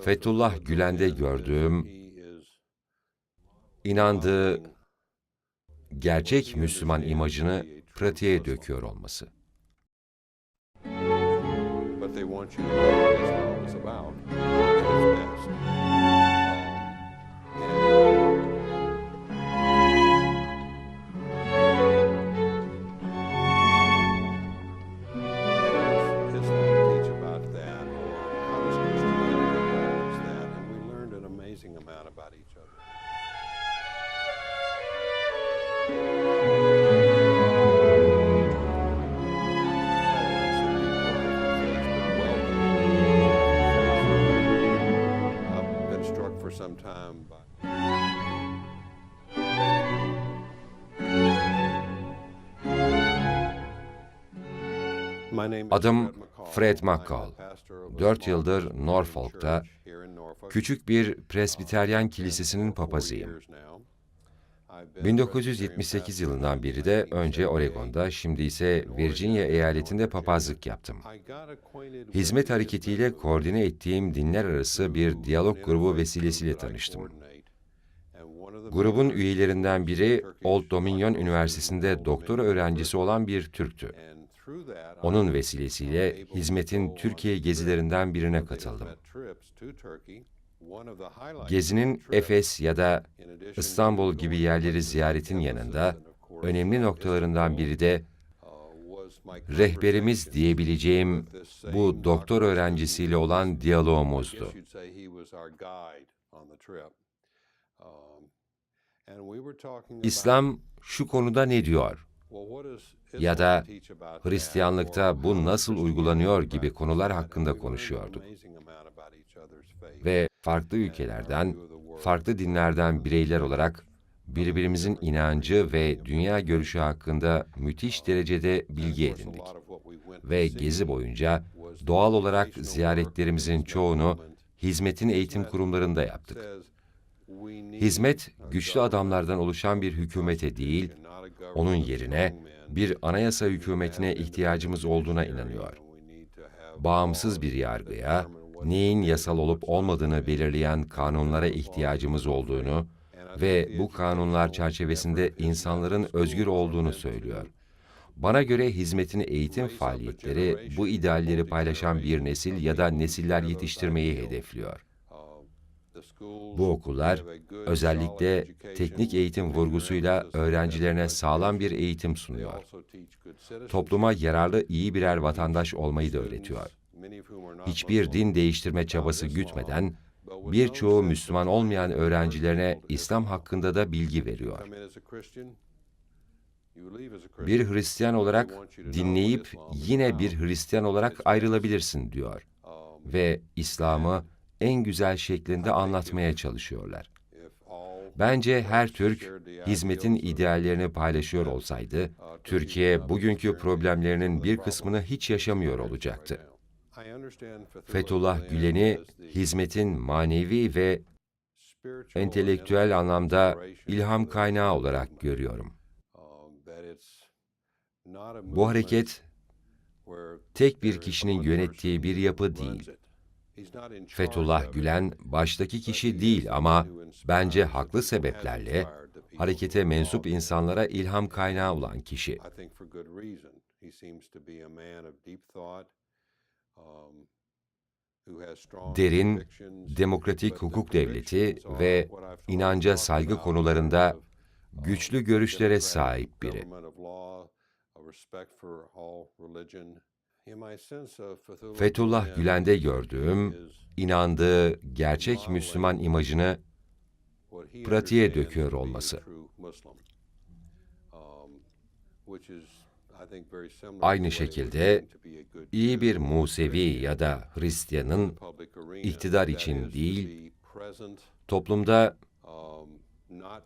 Fethullah Gülen'de gördüğüm, inandığı gerçek Müslüman imajını pratiğe döküyor olması. But they want you to know what Islam is about its best. Time by Adım Fred McCall. Dört yıldır Norfolk'ta küçük bir Presbiteryen Kilisesi'nin papazıyım. 1978 Presbyterian yılından beri de önce Oregon'da, şimdi ise Virginia eyaletinde papazlık yaptım. Hizmet hareketiyle koordine ettiğim dinler arası bir diyalog grubu vesilesiyle tanıştım. Grubun üyelerinden biri Old Dominion Üniversitesi'nde doktora öğrencisi olan bir Türktü. Onun vesilesiyle hizmetin Türkiye gezilerinden birine katıldım. Gezinin Efes ya da İstanbul gibi yerleri ziyaretin yanında önemli noktalarından biri de rehberimiz diyebileceğim bu doktor öğrencisiyle olan diyalogumuzdu. İslam şu konuda ne diyor? Ya da Hristiyanlıkta bu nasıl uygulanıyor gibi konular hakkında konuşuyorduk. Ve farklı ülkelerden, farklı dinlerden bireyler olarak birbirimizin inancı ve dünya görüşü hakkında müthiş derecede bilgi edindik. Ve gezi boyunca doğal olarak ziyaretlerimizin çoğunu hizmetin eğitim kurumlarında yaptık. Hizmet, güçlü adamlardan oluşan bir hükümete değil, onun yerine bir anayasa hükümetine ihtiyacımız olduğuna inanıyor. Bağımsız bir yargıya, neyin yasal olup olmadığını belirleyen kanunlara ihtiyacımız olduğunu ve bu kanunlar çerçevesinde insanların özgür olduğunu söylüyor. Bana göre hizmetin eğitim faaliyetleri bu idealleri paylaşan bir nesil ya da nesiller yetiştirmeyi hedefliyor. Bu okullar özellikle teknik eğitim vurgusuyla öğrencilerine sağlam bir eğitim sunuyor. Topluma yararlı iyi birer vatandaş olmayı da öğretiyor. Hiçbir din değiştirme çabası gütmeden birçoğu Müslüman olmayan öğrencilerine İslam hakkında da bilgi veriyor. Bir Hristiyan olarak dinleyip yine bir Hristiyan olarak ayrılabilirsin diyor ve İslam'ı en güzel şeklinde anlatmaya çalışıyorlar. Bence her Türk hizmetin ideallerini paylaşıyor olsaydı, Türkiye bugünkü problemlerinin bir kısmını hiç yaşamıyor olacaktı. Fethullah Gülen'i hizmetin manevi ve entelektüel anlamda ilham kaynağı olarak görüyorum. Bu hareket tek bir kişinin yönettiği bir yapı değil. Fethullah Gülen baştaki kişi değil ama bence haklı sebeplerle harekete mensup insanlara ilham kaynağı olan kişi. Derin, demokratik hukuk devleti ve inanca saygı konularında güçlü görüşlere sahip biri. Fethullah Gülen'de gördüğüm, inandığı gerçek Müslüman imajını pratiğe döküyor olması. Aynı şekilde iyi bir Musevi ya da Hristiyanın iktidar için değil, toplumda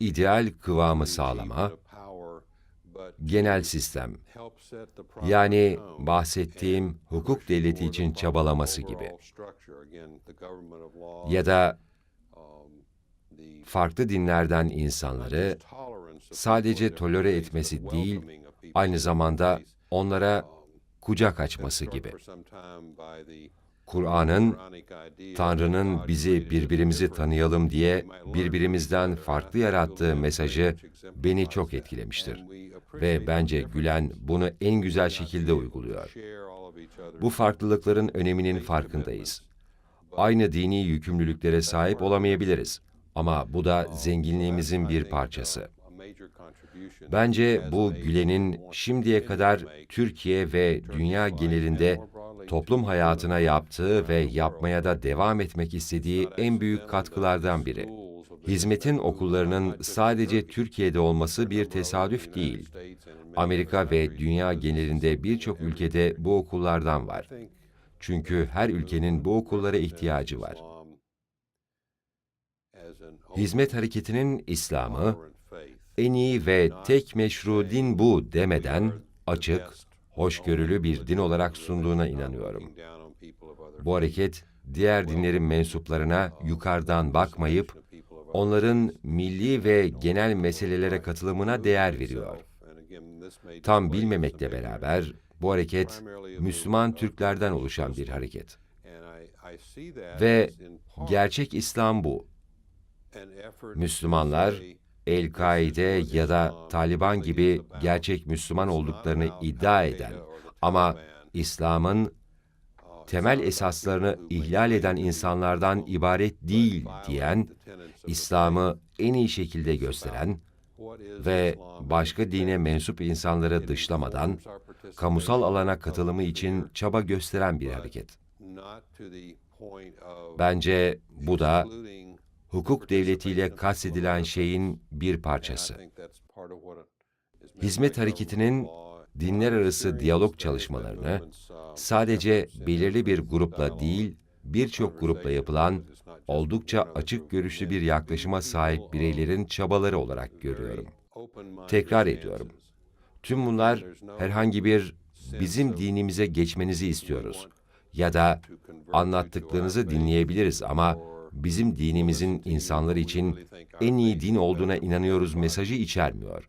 ideal kıvamı sağlama, genel sistem, yani bahsettiğim hukuk devleti için çabalaması gibi ya da farklı dinlerden insanları sadece tolere etmesi değil, aynı zamanda onlara kucak açması gibi. Kur'an'ın Tanrı'nın bizi birbirimizi tanıyalım diye birbirimizden farklı yarattığı mesajı beni çok etkilemiştir. Ve bence Gülen bunu en güzel şekilde uyguluyor. Bu farklılıkların öneminin farkındayız. Aynı dini yükümlülüklere sahip olamayabiliriz ama bu da zenginliğimizin bir parçası. Bence bu Gülen'in şimdiye kadar Türkiye ve dünya genelinde toplum hayatına yaptığı ve yapmaya da devam etmek istediği en büyük katkılardan biri. Hizmetin okullarının sadece Türkiye'de olması bir tesadüf değil. Amerika ve dünya genelinde birçok ülkede bu okullardan var. Çünkü her ülkenin bu okullara ihtiyacı var. Hizmet hareketinin İslam'ı en iyi ve tek meşru din bu demeden açık, hoşgörülü bir din olarak sunduğuna inanıyorum. Bu hareket diğer dinlerin mensuplarına yukarıdan bakmayıp onların milli ve genel meselelere katılımına değer veriyor. Tam bilmemekle beraber bu hareket Müslüman Türklerden oluşan bir hareket. Ve gerçek İslam bu. Müslümanlar El-Kaide ya da Taliban gibi gerçek Müslüman olduklarını iddia eden ama İslam'ın temel esaslarını ihlal eden insanlardan ibaret değil diyen, İslam'ı en iyi şekilde gösteren ve başka dine mensup insanları dışlamadan kamusal alana katılımı için çaba gösteren bir hareket. Bence bu da hukuk devletiyle kastedilen şeyin bir parçası. Hizmet hareketinin dinler arası diyalog çalışmalarını sadece belirli bir grupla değil, birçok grupla yapılan oldukça açık görüşlü bir yaklaşıma sahip bireylerin çabaları olarak görüyorum. Tekrar ediyorum. Tüm bunlar herhangi bir bizim dinimize geçmenizi istiyoruz ya da anlattıklarınızı dinleyebiliriz ama bizim dinimizin insanlar için en iyi din olduğuna inanıyoruz mesajı içermiyor.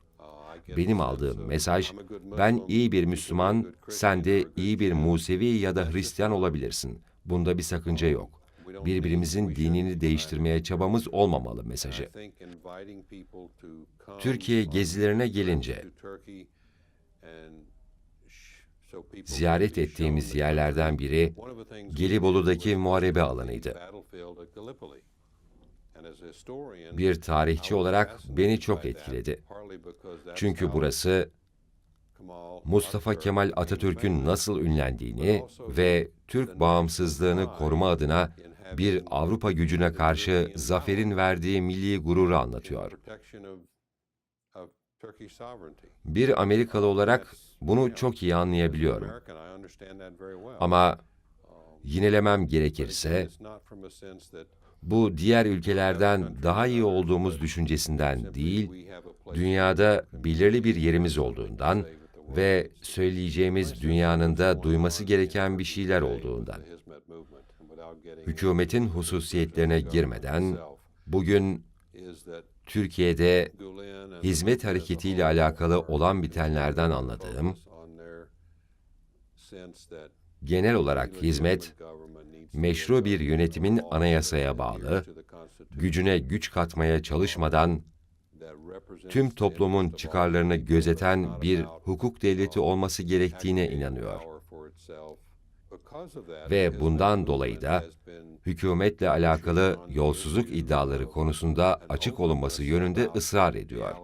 Benim aldığım mesaj, ben iyi bir Müslüman, sen de iyi bir Musevi ya da Hristiyan olabilirsin. Bunda bir sakınca yok. Birbirimizin dinini değiştirmeye çabamız olmamalı mesajı. Türkiye gezilerine gelince, ziyaret ettiğimiz yerlerden biri Gelibolu'daki muharebe alanıydı. Bir tarihçi olarak beni çok etkiledi. Çünkü burası Mustafa Kemal Atatürk'ün nasıl ünlendiğini ve Türk bağımsızlığını koruma adına bir Avrupa gücüne karşı zaferin verdiği milli gururu anlatıyor. Bir Amerikalı olarak bunu çok iyi anlayabiliyorum. Ama yinelemem gerekirse, bu diğer ülkelerden daha iyi olduğumuz düşüncesinden değil, dünyada belirli bir yerimiz olduğundan ve söyleyeceğimiz dünyanın da duyması gereken bir şeyler olduğundan. Hükümetin hususiyetlerine girmeden, bugün Türkiye'de hizmet hareketiyle alakalı olan bitenlerden anladığım, genel olarak hizmet, meşru bir yönetimin anayasaya bağlı, gücüne güç katmaya çalışmadan, tüm toplumun çıkarlarını gözeten bir hukuk devleti olması gerektiğine inanıyor. Ve bundan dolayı da hükümetle alakalı yolsuzluk iddiaları konusunda açık olunması yönünde ısrar ediyor.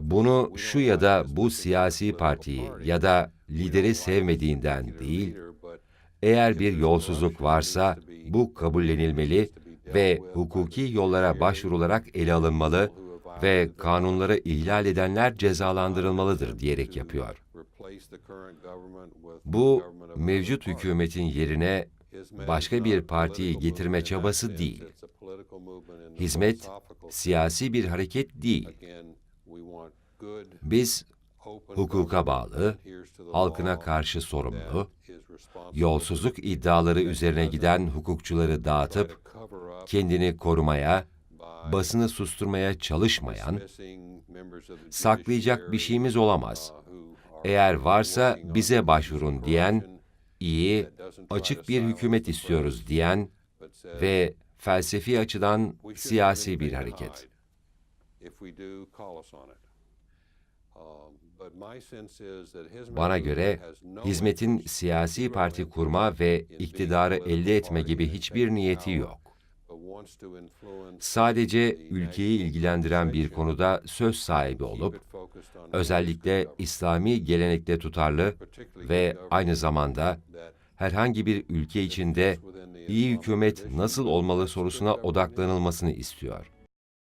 Bunu şu ya da bu siyasi partiyi ya da lideri sevmediğinden değil, eğer bir yolsuzluk varsa bu kabullenilmeli ve hukuki yollara başvurularak ele alınmalı ve kanunları ihlal edenler cezalandırılmalıdır diyerek yapıyor. Bu, mevcut hükümetin yerine başka bir partiyi getirme çabası değil. Hizmet, siyasi bir hareket değil. Biz, hukuka bağlı, halkına karşı sorumlu, yolsuzluk iddiaları üzerine giden hukukçuları dağıtıp, kendini korumaya, basını susturmaya çalışmayan, saklayacak bir şeyimiz olamaz. Eğer varsa bize başvurun diyen, iyi, açık bir hükümet istiyoruz diyen ve felsefi açıdan siyasi bir hareket. Bana göre hizmetin siyasi parti kurma ve iktidarı elde etme gibi hiçbir niyeti yok. Sadece ülkeyi ilgilendiren bir konuda söz sahibi olup, özellikle İslami gelenekte tutarlı ve aynı zamanda herhangi bir ülke içinde iyi hükümet nasıl olmalı sorusuna odaklanılmasını istiyor.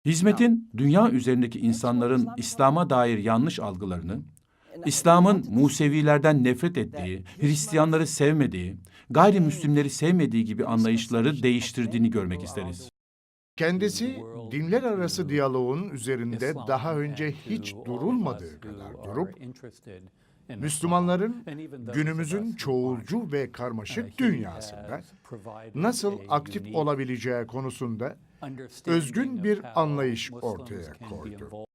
Hizmetin dünya üzerindeki insanların İslam'a dair yanlış algılarını, İslam'ın Musevilerden nefret ettiği, Hristiyanları sevmediği, gayrimüslimleri sevmediği gibi anlayışları değiştirdiğini görmek isteriz. Kendisi dinler arası diyaloğun üzerinde daha önce hiç durulmadığı kadar durup Müslümanların günümüzün çoğulcu ve karmaşık dünyasında nasıl aktif olabileceği konusunda özgün bir anlayış ortaya koydu.